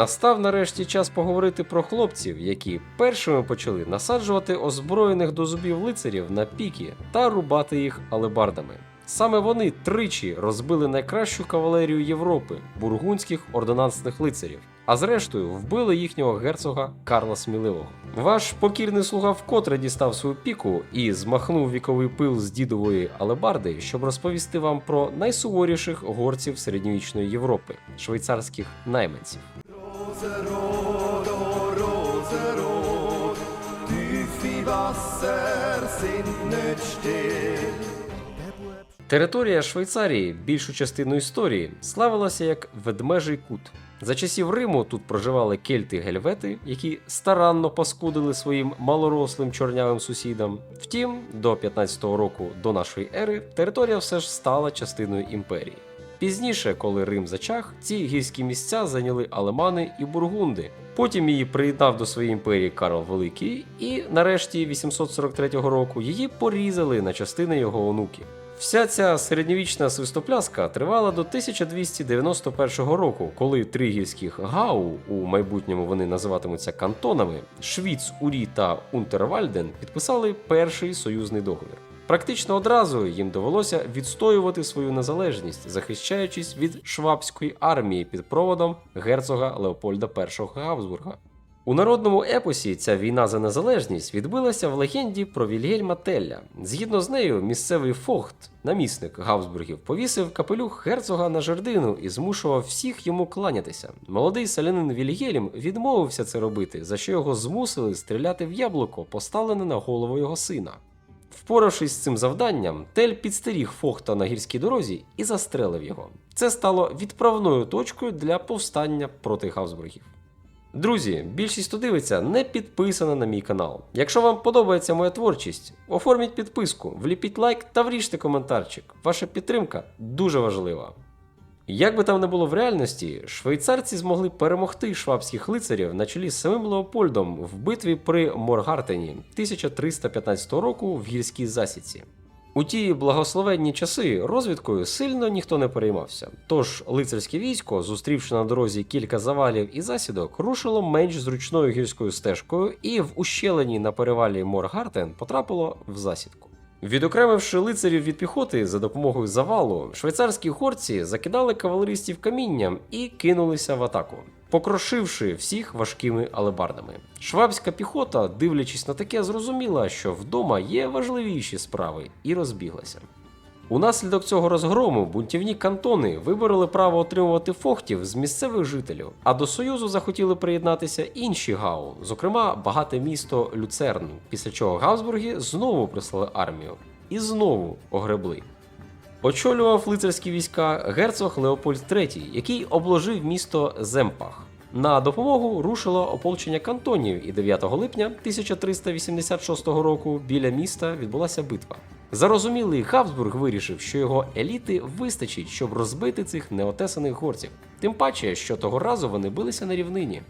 Настав нарешті час поговорити про хлопців, які першими почали насаджувати озброєних до зубів лицарів на піки та рубати їх алебардами. Саме вони тричі розбили найкращу кавалерію Європи бургундських ордонансних лицарів, а зрештою вбили їхнього герцога Карла Сміливого. Ваш покірний слуга вкотре дістав свою піку і змахнув віковий пил з дідової алебарди, щоб розповісти вам про найсуворіших горців середньовічної Європи швейцарських найманців. Rosenrot, oh Rosenrot, tief Wasser sind nicht still. Територія Швейцарії, більшу частину історії, славилася як ведмежий кут. За часів Риму тут проживали кельти-гельвети, які старанно паскудили своїм малорослим чорнявим сусідам. Втім, до 15-го року до нашої ери територія все ж стала частиною імперії. Пізніше, коли Рим зачах, ці гірські місця зайняли алемани і бургунди. Потім її приєднав до своєї імперії Карл Великий, і нарешті 843 року її порізали на частини його онуків. Вся ця середньовічна свистопляска тривала до 1291 року, коли три гірських гау, у майбутньому вони називатимуться кантонами, Швіц, Урі та Унтервальден підписали перший союзний договір. Практично одразу їм довелося відстоювати свою незалежність, захищаючись від швабської армії під проводом герцога Леопольда І Габсбурга. У народному епосі ця війна за незалежність відбилася в легенді про Вільгельма Телля. Згідно з нею, місцевий фохт, намісник Габсбургів, повісив капелюх герцога на жердину і змушував всіх йому кланятися. Молодий селянин Вільгельм відмовився це робити, за що його змусили стріляти в яблуко, поставлене на голову його сина. Впоравшись з цим завданням, Тель підстеріг Фохта на гірській дорозі і застрелив його. Це стало відправною точкою для повстання проти Габсбургів. Друзі, більшість, хто дивиться, не підписана на мій канал. Якщо вам подобається моя творчість, оформіть підписку, вліпіть лайк та вріжте коментарчик. Ваша підтримка дуже важлива. Як би там не було в реальності, швейцарці змогли перемогти швабських лицарів на чолі з самим Леопольдом в битві при Моргартені 1315 року в гірській засідці. У ті благословенні часи розвідкою сильно ніхто не переймався. Тож лицарське військо, зустрівши на дорозі кілька завалів і засідок, рушило менш зручною гірською стежкою і в ущелині на перевалі Моргартен потрапило в засідку. Відокремивши лицарів від піхоти за допомогою завалу, швейцарські горці закидали кавалеристів камінням і кинулися в атаку, покрошивши всіх важкими алебардами. Швабська піхота, дивлячись на таке, зрозуміла, що вдома є важливіші справи, і розбіглася. Унаслідок цього розгрому бунтівні кантони вибороли право отримувати фохтів з місцевих жителів, а до союзу захотіли приєднатися інші гау, зокрема багате місто Люцерн, після чого Габсбурги знову прислали армію і знову огребли. Очолював лицарські війська герцог Леопольд III, який обложив місто Земпах. На допомогу рушило ополчення кантонів, і 9 липня 1386 року біля міста відбулася битва. Зарозумілий Габсбург вирішив, що його еліти вистачить, щоб розбити цих неотесаних горців. Тим паче, що того разу вони билися на рівнині.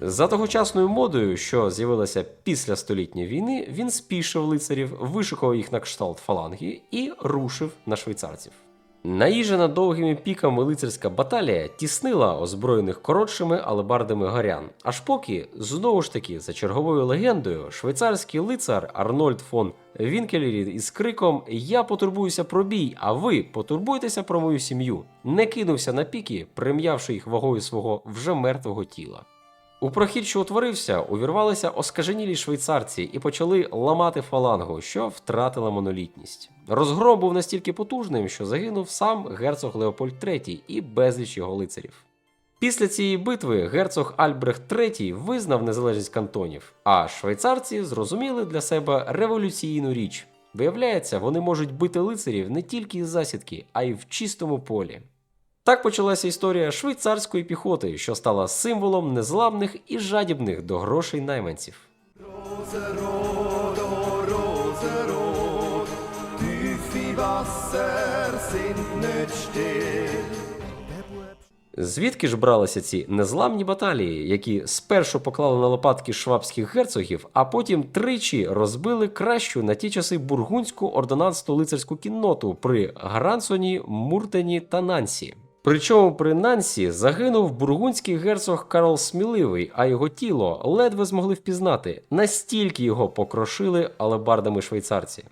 За тогочасною модою, що з'явилася після столітньої війни, він спішив лицарів, вишукав їх на кшталт фаланги і рушив на швейцарців. Наїжена довгими піками лицарська баталія тіснила озброєних коротшими алебардами горян, аж поки, знову ж таки, за черговою легендою, швейцарський лицар Арнольд фон Вінкелерід із криком Я потурбуюся про бій, а ви потурбуйтеся про мою сім'ю, не кинувся на піки, прим'явши їх вагою свого вже мертвого тіла. У прохід, що утворився, увірвалися оскаженілі швейцарці і почали ламати фалангу, що втратила монолітність. Розгром був настільки потужним, що загинув сам герцог Леопольд III і безліч його лицарів. Після цієї битви герцог Альбрехт III визнав незалежність кантонів, а швейцарці зрозуміли для себе революційну річ. Виявляється, вони можуть бити лицарів не тільки із засідки, а й в чистому полі. Так почалася історія швейцарської піхоти, що стала символом незламних і жадібних до грошей найманців. Звідки ж бралися ці незламні баталії, які спершу поклали на лопатки швабських герцогів, а потім тричі розбили кращу на ті часи бургундську ордонансну лицарську кінноту при Грансоні, Муртені та Нансі? Причому при Нансі загинув бургундський герцог Карл Сміливий, а його тіло ледве змогли впізнати, настільки його покрошили алебардами швейцарці.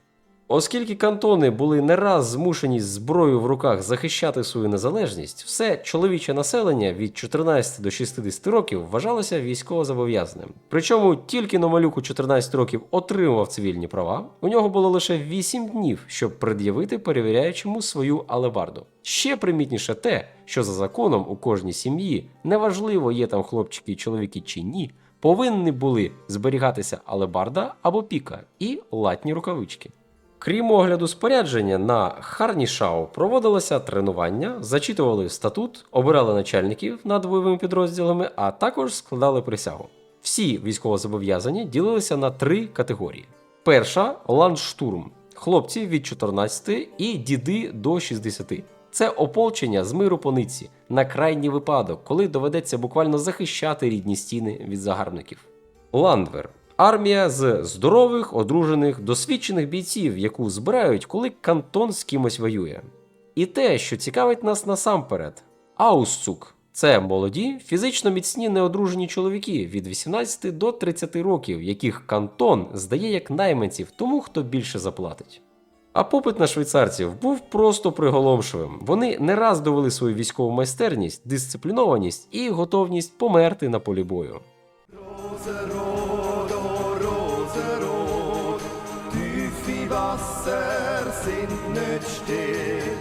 Оскільки кантони були не раз змушені з зброєю в руках захищати свою незалежність, все чоловіче населення від 14 до 60 років вважалося військовозобов'язаним. Причому тільки на малюку 14 років отримав цивільні права, у нього було лише 8 днів, щоб пред'явити перевіряючому свою алебарду. Ще примітніше те, що за законом у кожній сім'ї, неважливо є там хлопчики і чоловіки чи ні, повинні були зберігатися алебарда або піка і латні рукавички. Крім огляду спорядження, на Харнішау проводилося тренування, зачитували статут, обирали начальників над бойовими підрозділами, а також складали присягу. Всі військовозобов'язані ділилися на три категорії: перша ландштурм, хлопці від 14 і діди до 60. Це ополчення з миру по нитці на крайній випадок, коли доведеться буквально захищати рідні стіни від загарбників. Ландвер армія з здорових, одружених, досвідчених бійців, яку збирають, коли кантон з кимось воює. І те, що цікавить нас насамперед, Аусцук це молоді, фізично міцні неодружені чоловіки від 18 до 30 років, яких кантон здає як найманців тому, хто більше заплатить. А попит на швейцарців був просто приголомшивим. Вони не раз довели свою військову майстерність, дисциплінованість і готовність померти на полі бою. Rosenrot, oh Rosenrot, tief Wasser sind nicht still.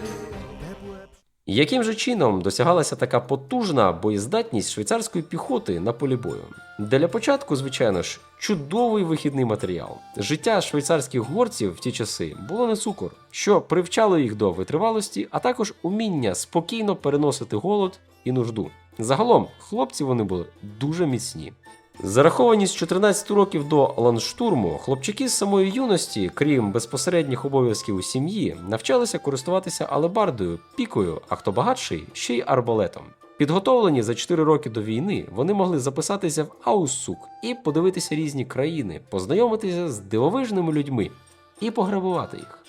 Яким же чином досягалася така потужна боєздатність швейцарської піхоти на полі бою? Для початку, звичайно ж, чудовий вихідний матеріал. Життя швейцарських горців в ті часи було не цукор, що привчало їх до витривалості, а також уміння спокійно переносити голод і нужду. Загалом, хлопці вони були дуже міцні. Зараховані з 14 років до ландштурму, хлопчики з самої юності, крім безпосередніх обов'язків у сім'ї, навчалися користуватися алебардою, пікою, а хто багатший, ще й арбалетом. Підготовлені за 4 роки до війни, вони могли записатися в Ауссук і подивитися різні країни, познайомитися з дивовижними людьми і пограбувати їх.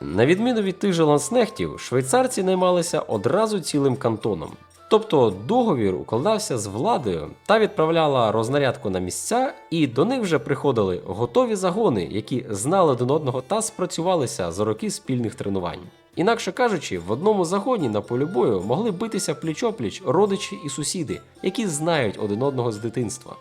На відміну від тих же ланснехтів, швейцарці наймалися одразу цілим кантоном. Тобто договір укладався з владою та відправляла рознарядку на місця, і до них вже приходили готові загони, які знали один одного та спрацювалися за роки спільних тренувань. Інакше кажучи, в одному загоні на полі бою могли битися пліч-опліч родичі і сусіди, які знають один одного з дитинства.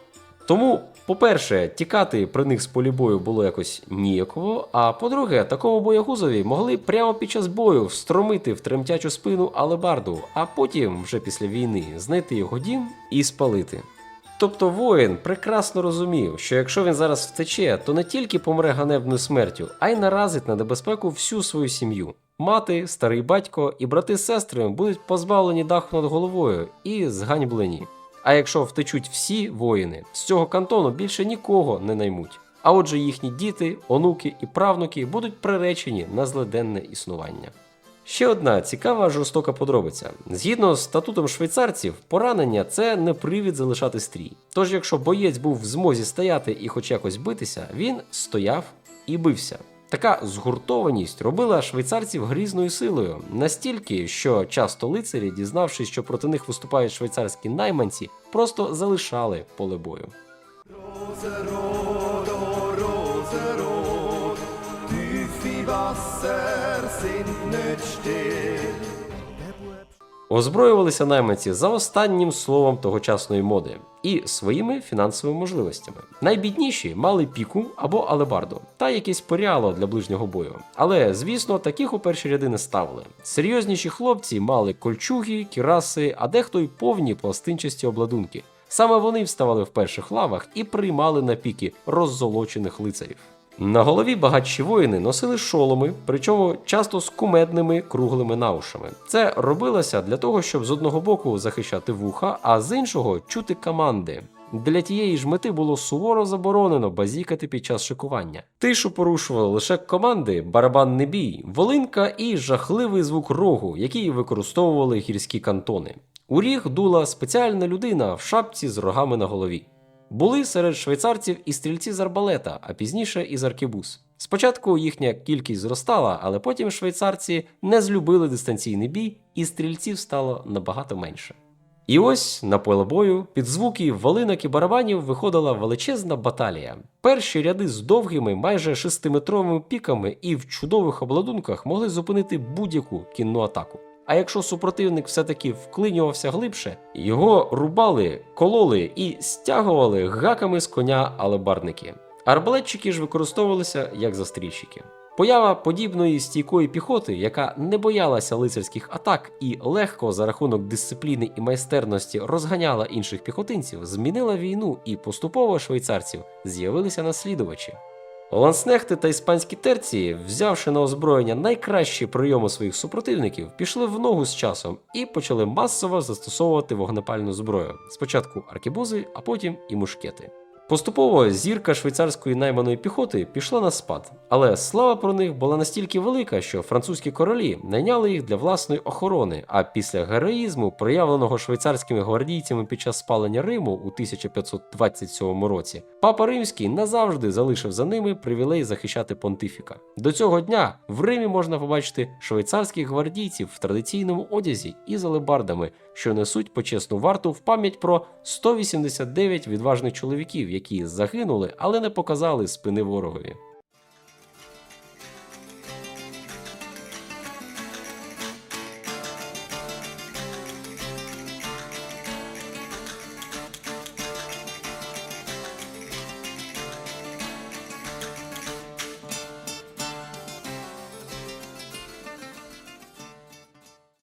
Тому, по-перше, тікати при них з полі бою було якось ніяково. А по-друге, такому боягузові могли прямо під час бою встромити в тремтячу спину алебарду, а потім, вже після війни, знайти його дім і спалити. Тобто воїн прекрасно розумів, що якщо він зараз втече, то не тільки помре ганебною смертю, а й наразить на небезпеку всю свою сім'ю. Мати, старий батько і брати з сестрами будуть позбавлені даху над головою і зганьблені. А якщо втечуть всі воїни, з цього кантону більше нікого не наймуть. А отже, їхні діти, онуки і правнуки будуть приречені на злиденне існування. Ще одна цікава жорстока подробиця. Згідно з статутом швейцарців, поранення це не привід залишати стрій. Тож, якщо боєць був в змозі стояти і хоч якось битися, він стояв і бився. Така згуртованість робила швейцарців грізною силою, настільки, що часто лицарі, дізнавшись, що проти них виступають швейцарські найманці, просто залишали поле бою. Wasser sind nicht still. Озброювалися найманці за останнім словом тогочасної моди і своїми фінансовими можливостями. Найбідніші мали піку або алебарду та якесь поряло для ближнього бою. Але, звісно, таких у перші ряди не ставили. Серйозніші хлопці мали кольчуги, кіраси, а дехто й повні пластинчасті обладунки. Саме вони вставали в перших лавах і приймали на піки роззолочених лицарів. На голові багатші воїни носили шоломи, причому часто з кумедними круглими наушами. Це робилося для того, щоб з одного боку захищати вуха, а з іншого чути команди. Для тієї ж мети було суворо заборонено базікати під час шикування. Тишу порушували лише команди, барабанний бій, волинка і жахливий звук рогу, який використовували гірські кантони. У ріг дула спеціальна людина в шапці з рогами на голові. Були серед швейцарців і стрільці з арбалета, а пізніше і з аркебуз. Спочатку їхня кількість зростала, але потім швейцарці не злюбили дистанційний бій, і стрільців стало набагато менше. І ось на поле бою під звуки волинок і барабанів виходила величезна баталія. Перші ряди з довгими, майже шестиметровими піками і в чудових обладунках могли зупинити будь-яку кінну атаку. А якщо супротивник все-таки вклинювався глибше, його рубали, кололи і стягували гаками з коня алебарники. Арбалетчики ж використовувалися як застрільщики. Поява подібної стійкої піхоти, яка не боялася лицарських атак і легко за рахунок дисципліни і майстерності розганяла інших піхотинців, змінила війну, і поступово швейцарців з'явилися наслідувачі. Ланснехти та іспанські терції, взявши на озброєння найкращі прийоми своїх супротивників, пішли в ногу з часом і почали масово застосовувати вогнепальну зброю. Спочатку аркебузи, а потім і мушкети. Поступово зірка швейцарської найманої піхоти пішла на спад, але слава про них була настільки велика, що французькі королі найняли їх для власної охорони. А після героїзму, проявленого швейцарськими гвардійцями під час спалення Риму у 1527 році, папа Римський назавжди залишив за ними привілей захищати понтифіка. До цього дня в Римі можна побачити швейцарських гвардійців в традиційному одязі і з алебардами, що несуть почесну варту в пам'ять про 189 відважних чоловіків, які загинули, але не показали спини ворогові.